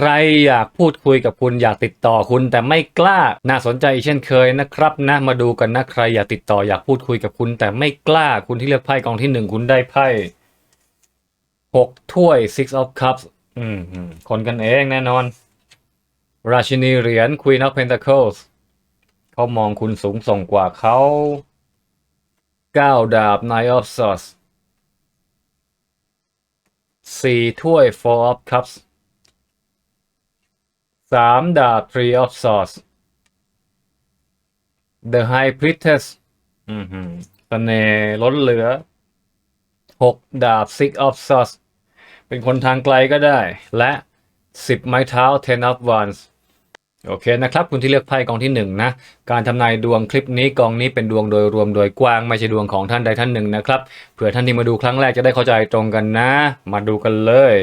ใครอยากพูดคุยกับคุณอยากติดต่อคุณแต่ไม่กล้า น่าสนใจเช่นเคยนะครับนะมาดูกันนะใครอยากติดต่ออยากพูดคุยกับคุณ แต่ไม่กล้าคุณที่เลือกไพ่กองที่หนึ่งคุณได้ไพ่หกถ้วย six of cups อืมอืมคนกันเองแน่นอน ราชินีเหรียญ queen of pentacles เขามองคุณสูงส่งกว่าเขาเก้าดาบ nine of swords สี่ถ้วย four of cups สามดาบ three of swords the high priestess อือหือเสน่ห์ล้นเหลือหกดาบ six of swords เป็นคนทางไกลก็ได้ และสิบไม้เท้า ten of wands โอเคนะครับ คุณที่เลือกไพ่กองที่หนึ่งนะการทำนายดวงคลิปนี้กองนี้เป็นดวงโดยรวมโดยกว้างไม่ใช่ดวงของท่านใดท่านหนึ่งนะครับเผื่อท่านที่มาดูครั้งแรกจะได้เข้าใจตรงกันนะ มาดูกันเลย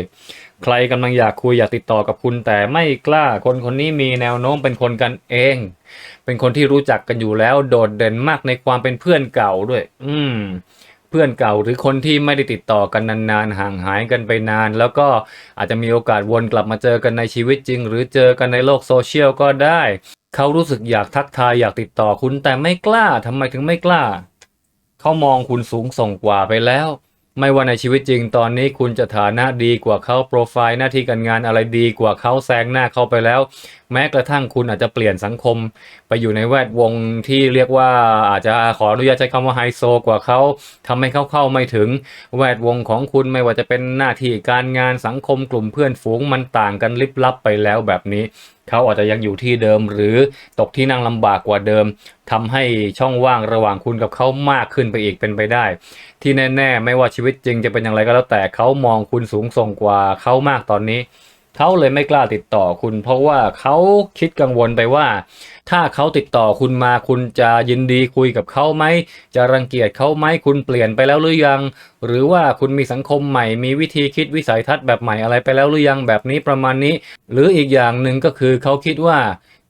ใครกำลังอยากคุยอยากติดต่อกับคุณแต่ไม่กล้าคนคนนี้มีแนวโน้มเป็นคนกันเอง เป็นคนที่รู้จักกันอยู่แล้วโดดเด่นมากในความเป็นเพื่อนเก่าด้วย อืมเพื่อนเก่าหรือคนที่ไม่ได้ติดต่อกันนานๆห่างหายกันไปนาน แล้วก็อาจจะมีโอกาสวนกลับมาเจอกันในชีวิตจริง หรือเจอกันในโลกโซเชียลก็ได้ เขารู้สึกอยากทักทายอยากติดต่อคุณแต่ไม่กล้าทำไมถึงไม่กล้า เขามองคุณสูงส่งกว่าไปแล้ว ไม่ว่าในชีวิตจริงตอนนี้คุณจะฐานะดีกว่าเขาโปรไฟล์หน้าที่การงานอะไรดีกว่าเขาแซงหน้าเขาไปแล้ว แม้กระทั่งคุณอาจจะเปลี่ยนสังคม ไปอยู่ในแวดวงที่เรียกว่าอาจจะขออนุญาตใช้คำว่าไฮโซกว่าเขาทำให้เขาเข้าไม่ถึงแวดวงของคุณไม่ว่าจะเป็นหน้าที่การงานสังคมกลุ่มเพื่อนฝูงมันต่างกันลิบลับไปแล้วแบบนี้ เขาอาจจะยังอยู่ที่เดิมหรือตกที่นั่งลำบากกว่าเดิมทำให้ช่องว่างระหว่างคุณกับเขามากขึ้นไปอีกเป็นไปได้ ที่แน่ ๆ ไม่ว่าชีวิตจริงจะเป็นอย่างไรก็แล้วแต่เขามองคุณสูงส่งกว่าเขามากตอนนี้ เขาเลยไม่กล้าติดต่อคุณ เพราะว่าเขาคิดกังวลไปว่า ถ้าเขาติดต่อคุณมาคุณจะยินดีคุยกับเขาไหม จะรังเกียจเขาไหมคุณเปลี่ยนไปแล้วหรือยัง หรือว่าคุณมีสังคมใหม่ มีวิธีคิดวิสัยทัศน์แบบใหม่อะไรไปแล้วหรือยังแบบนี้ประมาณนี้ หรืออีกอย่างหนึ่งก็คือเขาคิดว่า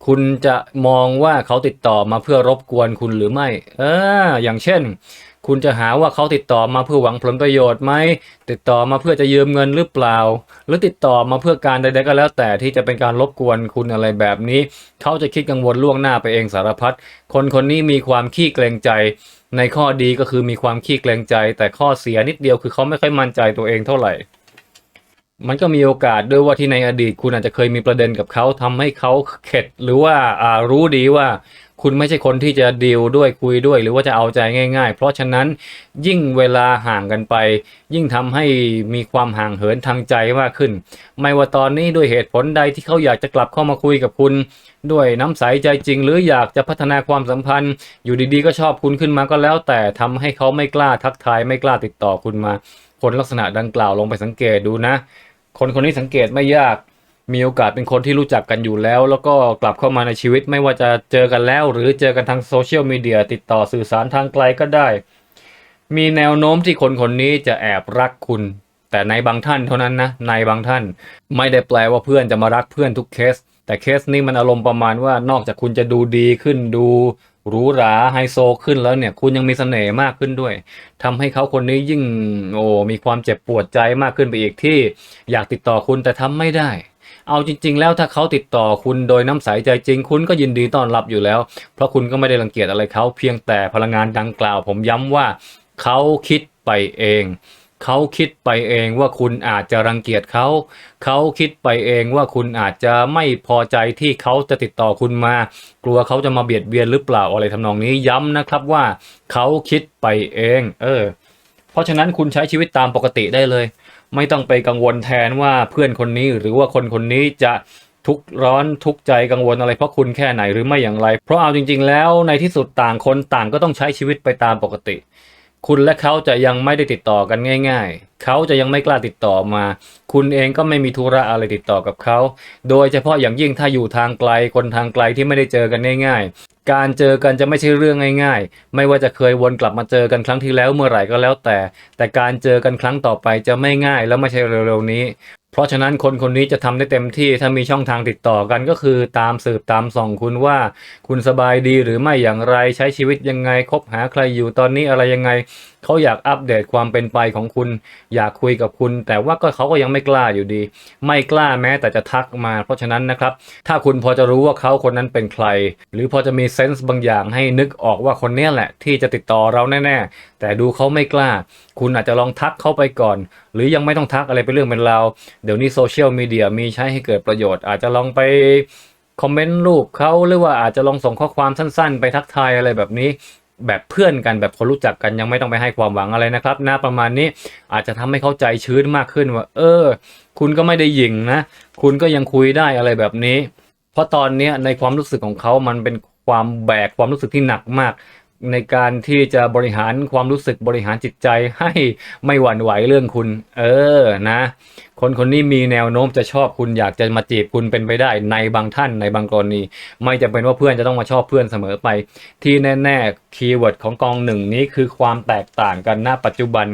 คุณจะมองว่าเขาติดต่อมาเพื่อรบกวนคุณหรือไม่ เออ อย่างเช่น คุณจะหาว่าเขาติดต่อมาเพื่อหวังผลประโยชน์ไหม ติดต่อมาเพื่อจะยืมเงินหรือเปล่า หรือติดต่อมาเพื่อการใดๆก็แล้วแต่ที่จะเป็นการรบกวนคุณอะไรแบบนี้ เขาจะคิดกังวลล่วงหน้าไปเองสารพัด คนคนนี้มีความขี้เกรงใจ ในข้อดีก็คือมีความขี้เกรงใจ แต่ข้อเสียนิดเดียวคือเขาไม่ค่อยมั่นใจตัวเองเท่าไหร่ มันก็มีโอกาสด้วยว่าที่ในอดีตคุณอาจจะเคยมีประเด็นกับเขาทำให้เขาเข็ดหรือว่ารู้ดีว่า คุณไม่ใช่คนที่จะดีลด้วยคุยด้วย หรือว่าจะเอาใจง่าย ๆ เพราะฉะนั้นยิ่งเวลาห่างกันไป ยิ่งทำให้มีความห่างเหินทางใจมากขึ้น ไม่ว่าตอนนี้ด้วยเหตุผลใดที่เขาอยากจะกลับเข้ามาคุยกับคุณ ด้วยน้ำใสใจจริง หรืออยากจะพัฒนาความสัมพันธ์ อยู่ดีๆ ก็ชอบคุณขึ้นมาก็แล้ว แต่ทำให้เขาไม่กล้าทักทายไม่กล้าติดต่อคุณมา คนลักษณะดังกล่าวลองไปสังเกตดูนะ คนคนนี้สังเกตไม่ยาก มีโอกาสเป็นคนที่รู้จักกันอยู่แล้ว แล้วก็กลับเข้ามาในชีวิตไม่ว่าจะเจอกันแล้ว หรือเจอกันทางโซเชียลมีเดียติดต่อสื่อสารทางไกลก็ได้ มีแนวโน้มที่คนคนนี้จะแอบรักคุณ แต่ในบางท่านเท่านั้นนะในบางท่าน ไม่ได้แปลว่าเพื่อนจะมารักเพื่อนทุกเคส แต่เคสนี้มันอารมณ์ประมาณว่านอกจากคุณจะดูดีขึ้นดูหรูหราไฮโซขึ้นแล้วเนี่ย คุณยังมีเสน่ห์มากขึ้นด้วยทำให้เขาคนนี้ยิ่งโอ้มีความเจ็บปวดใจมากขึ้นไปอีกที่ อยากติดต่อคุณแต่ทำไม่ได้ เอาจริง ๆ แล้วถ้าเขาติดต่อคุณโดยน้ำใสใจจริง คุณก็ยินดีต้อนรับอยู่แล้ว เพราะคุณก็ไม่ได้รังเกียจอะไรเขาเพียงแต่พลังงานดังกล่าว ผมย้ำว่าเขาคิดไปเองเขาคิดไปเองว่าคุณอาจจะรังเกียจเขา เขาคิดไปเองว่าคุณอาจจะไม่พอใจที่เขาจะติดต่อคุณมา กลัวเขาจะมาเบียดเบียนหรือเปล่าอะไรทำนองนี้ย้ำนะครับว่าเขาคิดไปเอง เออ เพราะฉะนั้นคุณใช้ชีวิตตามปกติได้เลย ไม่ต้องไปกังวลแทนว่าเพื่อนคนนี้หรือว่าคนคนนี้จะทุกข์ร้อนทุกใจกังวลอะไรเพราะคุณแค่ไหนหรือไม่อย่างไร เพราะเอาจริง ๆ แล้วในที่สุดต่างคนต่างก็ต้องใช้ชีวิตไปตามปกติ คุณและเขาจะยังไม่ได้ติดต่อกันง่าย ๆ เขาจะยังไม่กล้าติดต่อมา คุณเองก็ไม่มีธุระอะไรติดต่อกับเขา โดยเฉพาะอย่างยิ่งถ้าอยู่ทางไกล คนทางไกลที่ไม่ได้เจอกันง่าย ๆ การเจอกันจะไม่ใช่เรื่องง่าย ๆ ไม่ว่าจะเคยวนกลับมาเจอกันครั้งที่แล้วเมื่อไหร่ก็แล้วแต่ แต่การเจอกันครั้งต่อไปจะไม่ง่ายและไม่ใช่เร็วๆนี้ เพราะฉะนั้นคนคนนี้จะทำได้เต็มที่ถ้ามีช่องทางติดต่อกันก็คือตามสืบตามส่องคุณว่า คุณสบายดีหรือไม่อย่างไรใช้ชีวิตยังไงคบหาใครอยู่ตอนนี้อะไรยังไง เขาอยากอัปเดตความเป็นไปของคุณ อยากคุยกับคุณ แต่ว่าก็เขาก็ยังไม่กล้าอยู่ดี ไม่กล้าแม้แต่จะทักมา เพราะฉะนั้นนะครับ ถ้าคุณพอจะรู้ว่าเขาคนนั้นเป็นใคร หรือพอจะมีเซนส์บางอย่างให้นึกออกว่าคนนี้แหละ ที่จะติดต่อเราแน่ๆ แต่ดูเขาไม่กล้า คุณอาจจะลองทักเขาไปก่อน หรือยังไม่ต้องทักอะไรเป็นเรื่องเป็นราวเดี๋ยวนี้โซเชียลมีเดียมีใช้ให้เกิดประโยชน์ อาจจะลองไปคอมเมนต์รูปเขาหรือว่าอาจจะลองส่งข้อความสั้นๆ ไปทักทายอะไรแบบนี้ แบบเพื่อนกันแบบคนรู้จักกันยังไม่ต้องไปให้ความหวังอะไรนะครับนะประมาณนี้อาจจะทำให้เข้าใจชื้นมากขึ้นว่า เออ คุณก็ไม่ได้หยิ่งนะ คุณก็ยังคุยได้อะไรแบบนี้ เพราะตอนนี้ในความรู้สึกของเขามันเป็นความแบกความรู้สึกที่หนักมาก ในการที่จะบริหารความรู้สึกบริหารจิตใจให้ไม่หวั่นไหวเรื่องคุณ เออนะ คนคนนี้มีแนวโน้มจะชอบคุณอยากจะมาจีบคุณเป็นไปได้ในบางท่านในบางกรณี ไม่จำเป็นว่าเพื่อนจะต้องมาชอบเพื่อนเสมอไป ที่แน่ๆคีย์เวิร์ดของกองหนึ่งนี้คือความแตกต่างกันณปัจจุบัน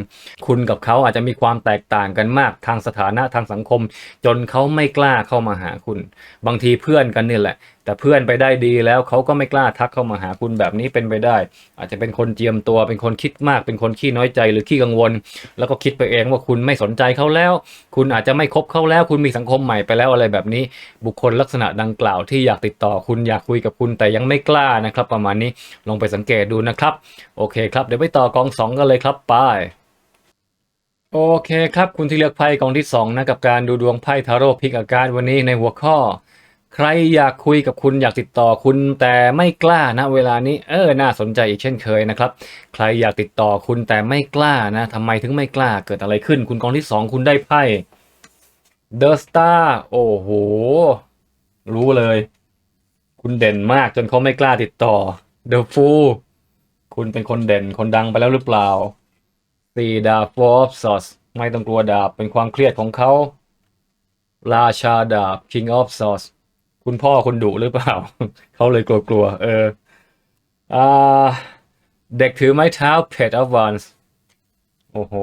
คุณกับเขาอาจจะมีความแตกต่างกันมากทางสถานะทางสังคม จนเขาไม่กล้าเข้ามาหาคุณ บางทีเพื่อนกันนี่แหละ แต่เพื่อนไปได้ดีแล้วเขาก็ไม่กล้าทักเข้ามาหาคุณแบบนี้เป็นไปได้อาจจะเป็นคนเจียมตัวเป็นคนคิดมาก เป็นคนขี้น้อยใจหรือขี้กังวล แล้วก็คิดไปเองว่าคุณไม่สนใจเขาแล้ว คุณอาจจะไม่คบเขาแล้ว คุณมีสังคมใหม่ไปแล้วอะไรแบบนี้ บุคคลลักษณะดังกล่าวที่อยากติดต่อคุณอยากคุยกับคุณแต่ยังไม่กล้านะครับ ประมาณนี้ลองไปสังเกตดูนะครับโอเคครับเดี๋ยวไปต่อกองสองกันเลยครับไปโอเคครับ คุณที่เลือกไพ่กองที่สองนะกับการดูดวงไพ่ทาโร่พิกอาการวันนี้ในหัวข้อ ใครอยากคุยกับคุณอยากติดต่อคุณแต่ไม่กล้านะเวลานี้เออน่าสนใจอีกเช่นเคยนะครับ ใครอยากติดต่อคุณแต่ไม่กล้านะทำไมถึงไม่กล้าเกิดอะไรขึ้น คุณกองที่สองคุณได้ไพ่ The Star โอ้โห รู้เลย คุณเด่นมากจนเขาไม่กล้าติดต่อ The Fool คุณเป็นคนเด่นคนดังไปแล้วหรือเปล่าสีดาบ Four of Swords ไม่ต้องกลัวดาบเป็นความเครียดของเขาราชาดาบ King of Swords คุณพ่อคุณดุหรือเปล่า เขาเลยกลัวๆเอออ่าเด็กถือไม้เท้า Pet of Wands โอ้โห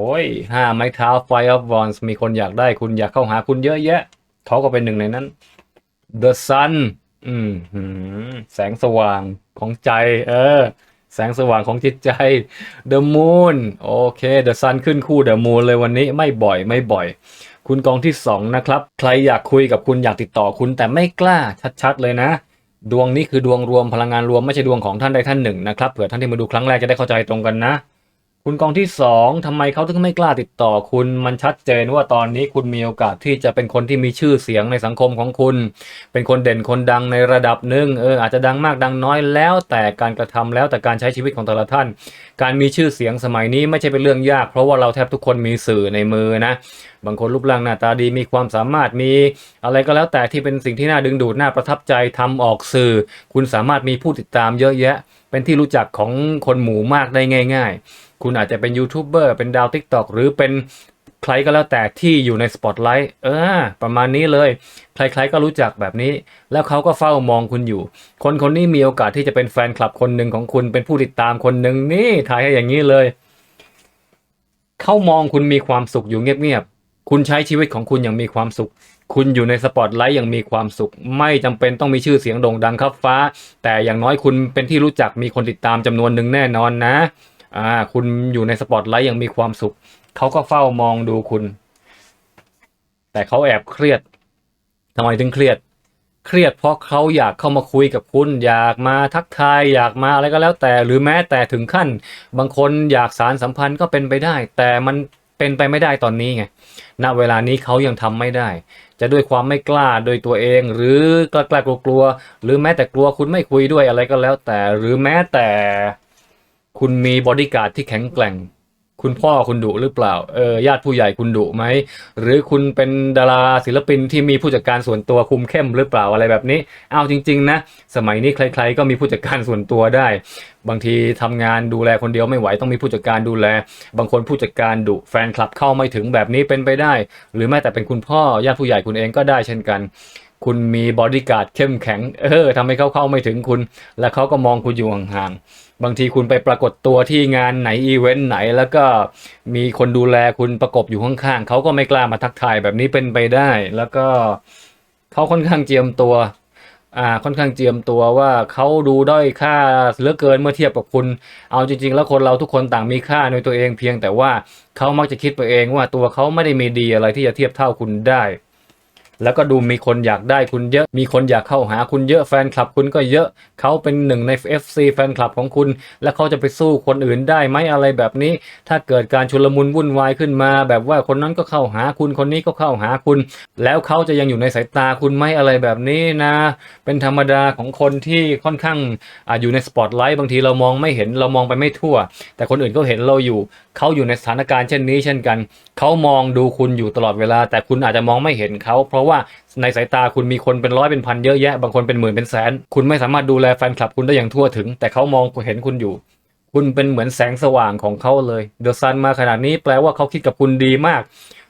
ห้าไม้เท้า Fire of Wands มีคนอยากได้คุณอยากเข้าหาคุณเยอะแยะ เขาก็เป็นหนึ่งในนั้น The Sun อืมแสงสว่างของใจ เออ แสงสว่างของจิตใจ The Moon โอเค The Sun ขึ้นคู่ The Moon เลยวันนี้ไม่บ่อยไม่บ่อย คุณกองที่สองนะครับ ใครอยากคุยกับคุณอยากติดต่อคุณแต่ไม่กล้าชัดๆเลยนะ ดวงนี้คือดวงรวมพลังงานรวมไม่ใช่ดวงของท่านใดท่านหนึ่งนะครับเผื่อท่านที่มาดูครั้งแรกจะได้เข้าใจตรงกันนะ คุณกองที่สองทำไมเขาถึงไม่กล้าติดต่อคุณมันชัดเจนว่าตอนนี้คุณมีโอกาสที่จะเป็นคนที่มีชื่อเสียงในสังคมของคุณ เป็นคนเด่นคนดังในระดับหนึ่งเอออาจจะดังมากดังน้อยแล้ว แต่การกระทำแล้วแต่การใช้ชีวิตของแต่ละท่าน การมีชื่อเสียงสมัยนี้ไม่ใช่เป็นเรื่องยาก เพราะว่าเราแทบทุกคนมีสื่อในมือนะบางคนรูปร่างหน้าตาดีมีความสามารถมี อะไรก็แล้วแต่ที่เป็นสิ่งที่น่าดึงดูดน่าประทับใจทำออกสื่อ คุณสามารถมีผู้ติดตามเยอะแยะ เป็นที่รู้จักของคนหมู่มากได้ง่าย ๆ คุณอาจจะเป็นยูทูบเบอร์เป็นดาวทิกตอกหรือเป็นใครก็แล้วแต่ที่อยู่ในสปอตไลท์เออ ประมาณนี้เลย ใครๆก็รู้จักแบบนี้ แล้วเขาก็เฝ้ามองคุณอยู่ คนคนนี้มีโอกาสที่จะเป็นแฟนคลับคนหนึ่งของคุณเป็นผู้ติดตามคนหนึ่งนี่ถ่ายให้อย่างนี้เลย เขามองคุณมีความสุขอยู่เงียบๆคุณใช้ชีวิตของคุณอย่างมีความสุข คุณอยู่ในสปอตไลท์อย่างมีความสุข ไม่จำเป็นต้องมีชื่อเสียงโด่งดังครับฟ้า แต่อย่างน้อยคุณเป็นที่รู้จักมีคนติดตามจำนวนหนึ่งแน่นอนนะ อ่า คุณอยู่ในสปอตไลท์อย่างมีความสุข เขาก็เฝ้ามองดูคุณ แต่เขาแอบเครียดทำไมถึงเครียด เครียดเพราะเขาอยากเข้ามาคุยกับคุณ อยากมาทักทาย อยากมาอะไรก็แล้วแต่ หรือแม้แต่ถึงขั้น บางคนอยากสารสัมพันธ์ก็เป็นไปได้ แต่มันเป็นไปไม่ได้ตอนนี้ไง ณ เวลานี้เขายังทำไม่ได้ จะด้วยความไม่กล้าโดยตัวเอง หรือกล้ากล้ากลัวๆหรือแม้แต่กลัวคุณไม่คุยด้วยอะไรก็แล้วแต่ หรือแม้แต่ คุณมีบอดี้การ์ดที่แข็งแกร่ง คุณพ่อคุณดุหรือเปล่าเออญาติผู้ใหญ่คุณดุไหม หรือคุณเป็นดาราศิลปินที่มีผู้จัดการส่วนตัวคุมเข้มหรือเปล่าอะไรแบบนี้เอาจริง ๆ นะ สมัยนี้ใคร ๆ ก็มีผู้จัดการส่วนตัวได้ บางทีทำงานดูแลคนเดียวไม่ไหวต้องมีผู้จัดการดูแล บางคนผู้จัดการดุแฟนคลับเข้าไม่ถึงแบบนี้เป็นไปได้ หรือแม้แต่เป็นคุณพ่อญาติผู้ใหญ่คุณเองก็ได้เช่นกันคุณมีบอดี้การ์ดเข้มแข็ง เออทำให้เขาเข้าไม่ถึงคุณ และเขาก็มองคุณอยู่ห่างๆ บางทีคุณไปปรากฏตัวที่งานไหนอีเวนต์ไหน แล้วก็มีคนดูแลคุณประกบอยู่ข้างๆเขาก็ไม่กล้ามาทักทายแบบนี้เป็นไปได้ แล้วก็เขาค่อนข้างเจียมตัวอ่าค่อนข้างเจียมตัวว่าเขาดูด้อยค่าเหลือเกินเมื่อเทียบกับคุณ เอาจริง ๆ แล้วคนเราทุกคนต่างมีค่าในตัวเองเพียงแต่ว่าเขามักจะคิดไปเองว่าตัวเขาไม่ได้มีดีอะไรที่จะเทียบเท่าคุณได้ แล้วก็ดูมีคนอยากได้คุณเยอะ มีคนอยากเข้าหาคุณเยอะแฟนคลับคุณก็เยอะ เขาเป็นหนึ่งใน FC แฟนคลับของคุณ แล้วเขาจะไปสู้คนอื่นได้ไหมอะไรแบบนี้ ถ้าเกิดการชุลมุนวุ่นวายขึ้นมา แบบว่าคนนั้นก็เข้าหาคุณคนนี้ก็เข้าหาคุณ แล้วเขาจะยังอยู่ในสายตาคุณไหมอะไรแบบนี้นะ เป็นธรรมดาของคนที่ค่อนข้างออยู่ในสปอตไลท์บางทีเรามองไม่เห็นเรามองไปไม่ทั่ว แต่คนอื่นก็เห็นเราอยู่ เขาอยู่ในสถานการณ์เช่นนี้เช่นกัน เขามองดูคุณอยู่ตลอดเวลา แต่คุณอาจจะมองไม่เห็นเขา เพราะว่าในสายตาคุณมีคนเป็นร้อยเป็นพันเยอะแยะ บางคนเป็นหมื่นเป็นแสน คุณไม่สามารถดูแลแฟนคลับคุณได้อย่างทั่วถึง แต่เขามองเห็นคุณอยู่ คุณเป็นเหมือนแสงสว่างของเขาเลย เดอะซันมาขนาดนี้แปลว่าเขาคิดกับคุณดีมาก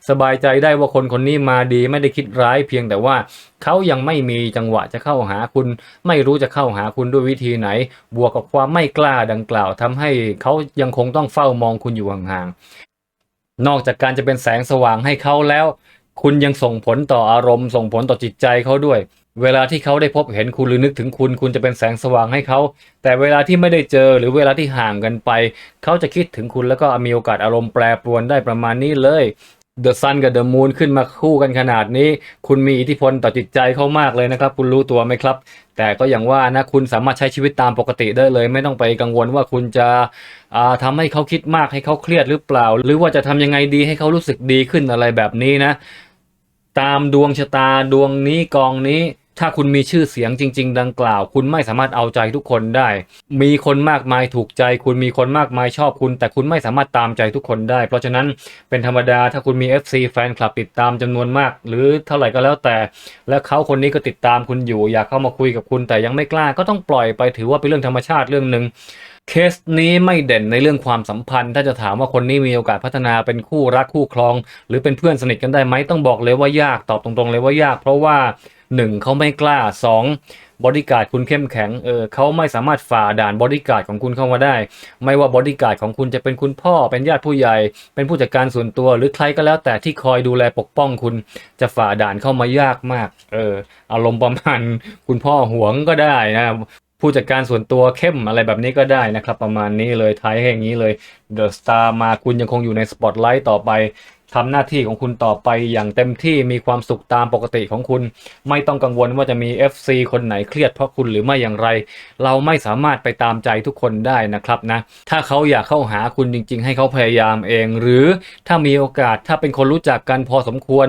สบายใจได้ว่าคนคนนี้มาดีไม่ได้คิดร้ายเพียงแต่ว่าเขายังไม่มีจังหวะจะเข้าหาคุณ ไม่รู้จะเข้าหาคุณด้วยวิธีไหน บวกกับความไม่กล้าดังกล่าวทำให้เขายังคงต้องเฝ้ามองคุณอยู่ห่างๆนอกจากการจะเป็นแสงสว่างให้เขาแล้ว คุณยังส่งผลต่ออารมณ์ ส่งผลต่อจิตใจเขาด้วย เวลาที่เขาได้พบเห็นคุณหรือนึกถึงคุณ คุณจะเป็นแสงสว่างให้เขา แต่เวลาที่ไม่ได้เจอหรือเวลาที่ห่างกันไป เขาจะคิดถึงคุณแล้วก็มีโอกาสอารมณ์แปรปรวนได้ประมาณนี้เลย เดอะซันกับเดอะมูนขึ้นมาคู่กันขนาดนี้ คุณมีอิทธิพลต่อจิตใจเขามากเลยนะครับ คุณรู้ตัวไหมครับ แต่ก็อย่างว่านะคุณสามารถใช้ชีวิตตามปกติได้เลย ไม่ต้องไปกังวลว่าคุณจะทำทำให้เขาคิดมากให้เขาเครียดหรือเปล่า หรือว่าจะทำยังไงดีให้เขารู้สึกดีขึ้นอะไรแบบนี้นะ ตามดวงชะตาดวงนี้กองนี้ ถ้าคุณมีชื่อเสียงจริง ๆ ดังกล่าว คุณไม่สามารถเอาใจทุกคนได้ มีคนมากมายถูกใจ คุณมีคนมากมายชอบคุณ แต่คุณไม่สามารถตามใจทุกคนได้ เพราะฉะนั้นเป็นธรรมดาถ้าคุณมี FC แฟนคลับติดตามจำนวนมาก หรือเท่าไหร่ก็แล้วแต่ และเขาคนนี้ก็ติดตามคุณอยู่ อยากเข้ามาคุยกับคุณแต่ยังไม่กล้าก็ต้องปล่อยไปถือว่าเป็นเรื่องธรรมชาติเรื่องหนึ่งเคสนี้ไม่เด่นในเรื่องความสัมพันธ์ ถ้าจะถามว่าคนนี้มีโอกาสพัฒนาเป็นคู่รักคู่ครอง หรือเป็นเพื่อนสนิทกันได้ไหมต้องบอกเลยว่ายากตอบตรงๆเลยว่ายาก เพราะว่า หนึ่งเขาไม่กล้าสองบอดี้การ์ดคุณเข้มแข็ง เออเขาไม่สามารถฝ่าด่านบอดี้การ์ดของคุณเข้ามาได้ ไม่ว่าบอดี้การ์ดของคุณจะเป็นคุณพ่อ เป็นญาติผู้ใหญ่ เป็นผู้จัดการส่วนตัว หรือใครก็แล้วแต่ที่คอยดูแลปกป้องคุณ จะฝ่าด่านเข้ามายากมาก เออ อารมณ์ประมาณคุณพ่อหวงก็ได้นะผู้จัดการส่วนตัวเข้มอะไรแบบนี้ก็ได้นะครับ ประมาณนี้เลยท้ายให้อย่างนี้เลยเดอะสตาร์มาคุณยังคงอยู่ในสปอตไลท์ต่อไป ทำหน้าที่ของคุณต่อไปอย่างเต็มที่มีความสุขตามปกติของคุณ ไม่ต้องกังวลว่าจะมี FC คนไหนเครียดเพราะคุณหรือไม่อย่างไร เราไม่สามารถไปตามใจทุกคนได้นะครับนะ ถ้าเขาอยากเข้าหาคุณจริง ๆ ให้เขาพยายามเอง หรือถ้ามีโอกาสถ้าเป็นคนรู้จักกันพอสมควร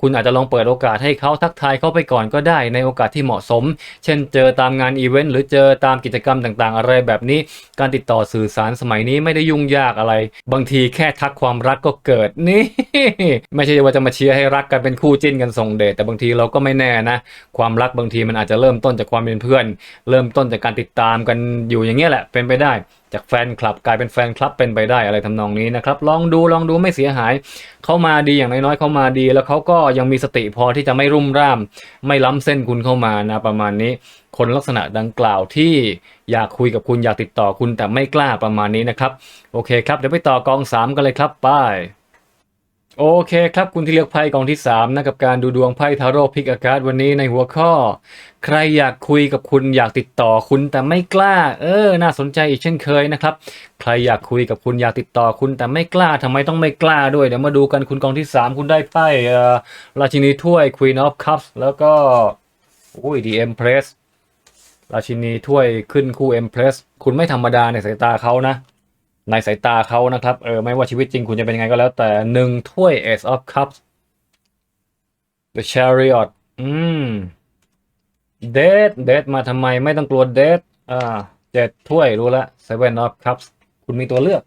คุณอาจจะลองเปิดโอกาสให้เขาทักทายเขาไปก่อนก็ได้ในโอกาสที่เหมาะสม เช่นเจอตามงานอีเวนต์หรือเจอตามกิจกรรมต่างๆ อะไรแบบนี้ การติดต่อสื่อสารสมัยนี้ไม่ได้ยุ่งยากอะไร บางทีแค่ทักความรักก็เกิดนี่ ไม่ใช่ว่าจะมาเชียร์ให้รักกันเป็นคู่จิ้นกันส่งเดทแต่บางทีเราก็ไม่แน่นะ ความรักบางทีมันอาจจะเริ่มต้นจากความเป็นเพื่อน เริ่มต้นจากการติดตามกันอยู่อย่างเงี้ยแหละเป็นไปได้ จากแฟนคลับกลายเป็นแฟนคลับเป็นไปได้อะไรทำนองนี้นะครับ ลองดูลองดูไม่เสียหายเขามาดีอย่างน้อยๆเขามาดี แล้วเขาก็ยังมีสติพอที่จะไม่รุ่มร่าม ไม่ล้ำเส้นคุณเข้ามานะประมาณนี้ คนลักษณะดังกล่าวที่อยากคุยกับคุณอยากติดต่อคุณแต่ไม่กล้าประมาณนี้นะครับ โอเคครับเดี๋ยวไปต่อกองสามกันเลยครับไป้าย โอเคครับคุณที่เลือกไพ่กองที่3นะกับการดูดวงไพ่ทาโร่พิกอากาศวันนี้ในหัวข้อ ใครอยากคุยกับคุณอยากติดต่อคุณแต่ไม่กล้า เออ น่าสนใจอีกเช่นเคยนะครับ ใครอยากคุยกับคุณอยากติดต่อคุณแต่ไม่กล้าทำไมต้องไม่กล้าด้วย เดี๋ยวมาดูกันคุณกองที่ 3 คุณได้ไพ่เอ่อราชินีถ้วย Queen of Cups แล้วก็อุ้ย The Empress ราชินีถ้วยขึ้นคู่ Empress คุณไม่ธรรมดาในสายตาเขานะ ในสายตาเขานะครับ เออ ไม่ว่าชีวิตจริงคุณจะเป็นยังไงก็แล้วแต่หนึ่งถ้วย Ace of Cups The Chariot อืมเดทเดทมาทำไมไม่ต้องกลัวเดทอ่าเจ็ดถ้วยรู้ละ Seven of Cups คุณมีตัวเลือก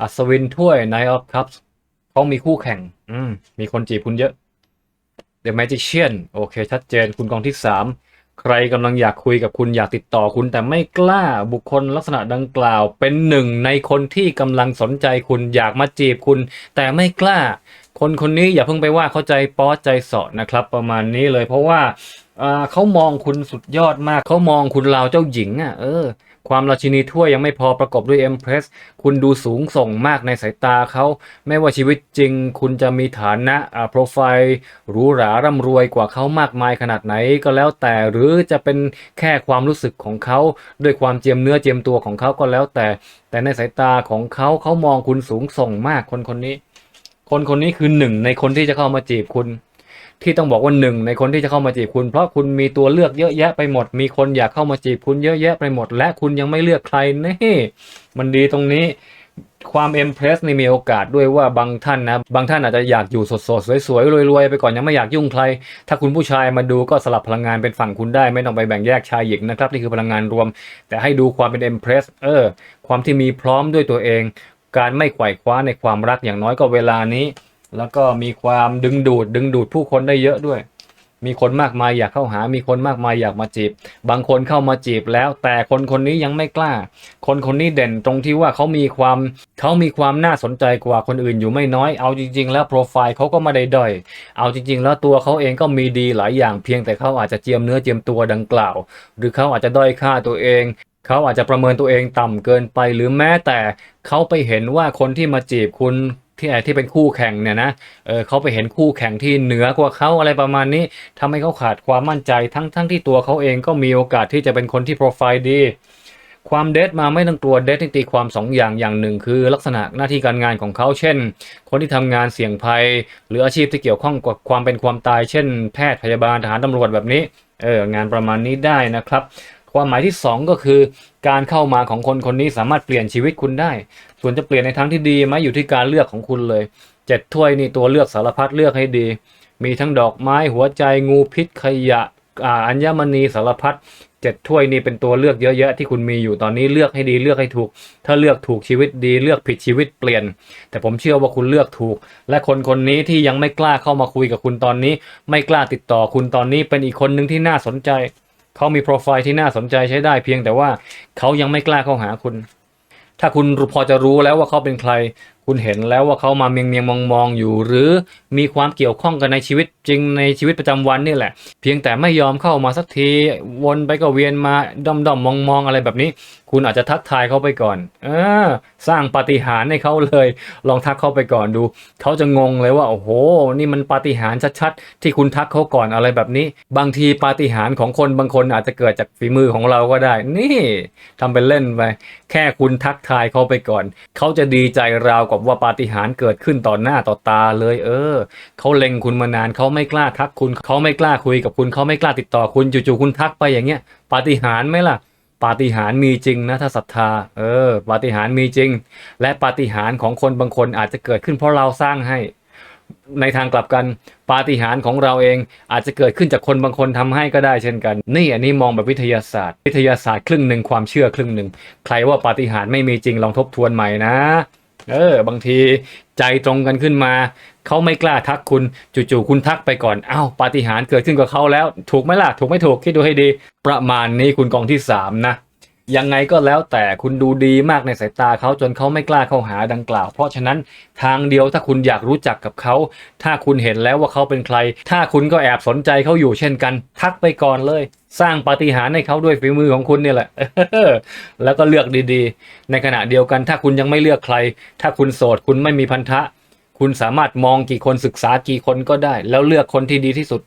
อัศวินถ้วย Nine of Cups เขามีคู่แข่ง อืม มีคนจีบคุณเยอะ The Magician โอเค ชัดเจน คุณกองที่สาม ใครกำลังอยากคุยกับคุณอยากติดต่อคุณแต่ไม่กล้าบุคคลลักษณะดังกล่าว เป็นหนึ่งในคนที่กำลังสนใจคุณอยากมาจีบคุณ แต่ไม่กล้า คนคนนี้อย่าเพิ่งไปว่าเข้าใจป๊อใจสาะนะครับ ประมาณนี้เลยเพราะว่าอ่าเขามองคุณสุดยอดมากเขามองคุณราวเจ้าหญิงอะเออ ความราชินีถ้วยยังไม่พอประกอบด้วยเอ็มเพรสคุณดูสูงส่งมากในสายตาเขา ไม่ว่าชีวิตจริง คุณจะมีฐานะอ่าโปรไฟล์หรูหราร่ำรวยกว่าเขามากมายขนาดไหนก็แล้วแต่หรือจะเป็นแค่ความรู้สึกของเขาด้วยความเจียมเนื้อเจียมตัวของเขาก็แล้วแต่ แต่ในสายตาของเขาเขามองคุณสูงส่งมากคนคนนี้ คนคนนี้คือหนึ่งในคนที่จะเข้ามาจีบคุณ ที่ต้องบอกว่าหนึ่งในคนที่จะเข้ามาจีบคุณเพราะคุณมีตัวเลือกเยอะแยะไปหมด มีคนอยากเข้ามาจีบคุณเยอะแยะไปหมด และคุณยังไม่เลือกใครนี่มันดีตรงนี้ความเอ็มเพรสนี่มีโอกาสด้วยว่าบางท่านนะ บางท่านอาจจะอยากอยู่สดๆ สวยๆ รวยๆ ไปก่อนยังไม่อยากยุ่งใคร ถ้าคุณผู้ชายมาดูก็สลับพลังงานเป็นฝั่งคุณได้ไม่ต้องไปแบ่งแยกชายหญิงนะครับ นี่คือพลังงานรวม แต่ให้ดูความเป็นเอ็มเพรสเออ ความที่มีพร้อมด้วยตัวเอง การไม่ไขว่คว้าในความรักอย่างน้อยก็เวลานี้ แล้วก็มีความดึงดูด ดึงดูดผู้คนได้เยอะด้วย มีคนมากมายอยากเข้าหา มีคนมากมายอยากมาจีบ บางคนเข้ามาจีบแล้ว แต่คนคนนี้ยังไม่กล้า คนคนนี้เด่นตรงที่ว่าเขามีความเขามีความน่าสนใจกว่าคนอื่นอยู่ไม่น้อย เอาจริง ๆ แล้วโปรไฟล์เขาก็ไม่ได้ด้อย เอาจริง ๆ แล้วตัวเขาเองก็มีดีหลายอย่างเพียงแต่เขาอาจจะเจียมเนื้อเจียมตัวดังกล่าว หรือเขาอาจจะด้อยค่าตัวเองเขาอาจจะประเมินตัวเองต่ำเกินไปหรือแม้แต่เขาไปเห็นว่าคนที่มาจีบคุณ ที่ที่เป็นคู่แข่งเนี่ยนะเออเขาไปเห็นคู่แข่งที่เหนือกว่าเขาอะไรประมาณนี้ทำให้เขาขาดความมั่นใจทั้งทั้งที่ตัวเขาเองก็มีโอกาสที่จะเป็นคนที่โปรไฟล์ดีความเดทมาไม่ต้องกลัวเดทที่ตีความสองอย่างอย่างหนึ่ง คือลักษณะหน้าที่การงานของเขาเช่น คนที่ทำงานเสี่ยงภัย หรืออาชีพที่เกี่ยวข้องกับความเป็นความตาย เช่น แพทย์พยาบาลทหารตำรวจแบบนี้เอองานประมาณนี้ได้นะครับ ความหมายที่สองก็คือ การเข้ามาของคนคนนี้สามารถเปลี่ยนชีวิตคุณได้ ส่วนจะเปลี่ยนในทางที่ดีไหมอยู่ที่การเลือกของคุณเลยเจ็ดถ้วยนี่ตัวเลือกสารพัดเลือกให้ดี มีทั้งดอกไม้หัวใจงูพิษขยะอัญมณีสารพัดเจ็ดถ้วยนี่เป็นตัวเลือกเยอะแยะที่คุณมีอยู่ตอนนี้เลือกให้ดีเลือกให้ถูก ถ้าเลือกถูกชีวิตดีเลือกผิดชีวิตเปลี่ยน แต่ผมเชื่อว่าคุณเลือกถูก และคนคนนี้ที่ยังไม่กล้าเข้ามาคุยกับคุณตอนนี้ ไม่กล้าติดต่อคุณตอนนี้เป็นอีกคนหนึ่งที่น่าสนใจ เขามีโปรไฟล์ที่น่าสนใจใช้ได้เพียงแต่ว่าเขายังไม่กล้าเข้าหาคุณ ถ้าคุณพอจะรู้แล้วว่าเขาเป็นใคร คุณเห็นแล้วว่าเขามาเมียงเมียงมองมองอยู่ หรือมีความเกี่ยวข้องกันในชีวิตจริงในชีวิตประจำวันนี่แหละ เพียงแต่ไม่ยอมเข้ามาสักทีวนไปก็เวียนมาด้อมด้อมมองมองๆอะไรแบบนี้ คุณอาจจะทักทายเขาไปก่อน เออ สร้างปาฏิหาริย์ให้เขาเลย ลองทักเขาไปก่อนดู เขาจะงงเลยว่าโอ้โห นี่มันปาฏิหาริย์ชัดๆ ที่คุณทักเขาก่อนอะไรแบบนี้ บางทีปาฏิหาริย์ของคนบางคนอาจจะเกิดจากฝีมือของเราก็ได้ นี่ทำเป็นเล่นไปแค่คุณทักทายเขาไปก่อน เขาจะดีใจราวกับว่าปาฏิหาริย์เกิดขึ้นต่อหน้าต่อตาเลย เออเขาเล็งคุณมานานเขาไม่กล้าทักคุณเขาไม่กล้าคุยกับคุณเขาไม่กล้าติดต่อคุณจู่ๆคุณทักไปอย่างเงี้ยปาฏิหาริย์ไหมล่ะปาฏิหาริย์มีจริงนะถ้าศรัทธาเออปาฏิหาริย์มีจริง และปาฏิหาริย์ของคนบางคนอาจจะเกิดขึ้นเพราะเราสร้างให้ ในทางกลับกันปาฏิหาริย์ของเราเองอาจจะเกิดขึ้นจากคนบางคนทำให้ก็ได้เช่นกัน นี่อันนี้มองแบบวิทยาศาสตร์ วิทยาศาสตร์ครึ่งหนึ่งความเชื่อครึ่งหนึ่งใครว่าปาฏิหาริย์ไม่มีจริงลองทบทวนใหม่นะเออบางทีใจตรงกันขึ้นมา เขาไม่กล้าทักคุณจู่ๆคุณทักไปก่อนอ้าวปาฏิหาริย์เกิดขึ้นกับเขาแล้ว ถูกไหมล่ะถูกไม่ถูกคิดดูให้ดี ประมาณนี้คุณกองที่สามนะยังไงก็แล้วแต่คุณดูดีมากในสายตาเขาจนเขาไม่กล้าเข้าหาดังกล่าว เพราะฉะนั้นทางเดียวถ้าคุณอยากรู้จักกับเขา ถ้าคุณเห็นแล้วว่าเขาเป็นใคร ถ้าคุณก็แอบสนใจเขาอยู่เช่นกัน ทักไปก่อนเลย สร้างปาฏิหาริย์ให้เขาด้วยฝีมือของคุณเนี่ยแหละแล้วก็เลือกดีๆ ในขณะเดียวกันถ้าคุณยังไม่เลือกใคร ถ้าคุณโสดคุณไม่มีพันธะ คุณสามารถมองกี่คนศึกษากี่คนก็ได้ แล้วเลือกคนที่ดีที่สุด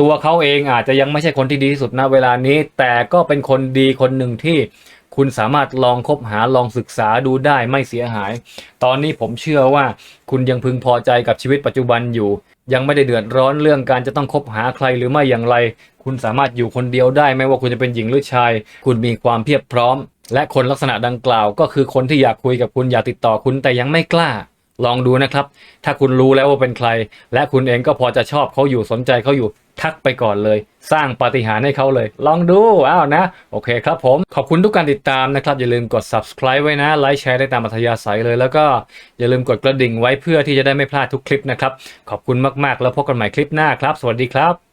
ตัวเขาเองอาจจะยังไม่ใช่คนที่ดีที่สุดณเวลานี้ แต่ก็เป็นคนดีคนหนึ่งที่คุณสามารถลองคบหาลองศึกษาดูได้ไม่เสียหาย ตอนนี้ผมเชื่อว่าคุณยังพึงพอใจกับชีวิตปัจจุบันอยู่ ยังไม่ได้เดือดร้อนเรื่องการจะต้องคบหาใครหรือไม่อย่างไร คุณสามารถอยู่คนเดียวได้ไม่ว่าคุณจะเป็นหญิงหรือชาย คุณมีความเพียบพร้อม และคนลักษณะดังกล่าว ก็คือคนที่อยากคุยกับคุณอยากติดต่อคุณแต่ยังไม่กล้า ลองดูนะครับ ถ้าคุณรู้แล้วว่าเป็นใคร และคุณเองก็พอจะชอบเขาอยู่สนใจเขาอยู่ทักไปก่อนเลย สร้างปาฏิหาริย์ให้เขาเลย ลองดูอ้าวนะ โอเคครับผม ขอบคุณทุกการติดตามนะครับ อย่าลืมกด subscribe ไว้นะไลค์แชร์ได้ตามอัธยาศัยเลย แล้วก็อย่าลืมกดกระดิ่งไว้เพื่อที่จะได้ไม่พลาดทุกคลิปนะครับ ขอบคุณมากๆ แล้วพบกันใหม่คลิปหน้าครับ สวัสดีครับ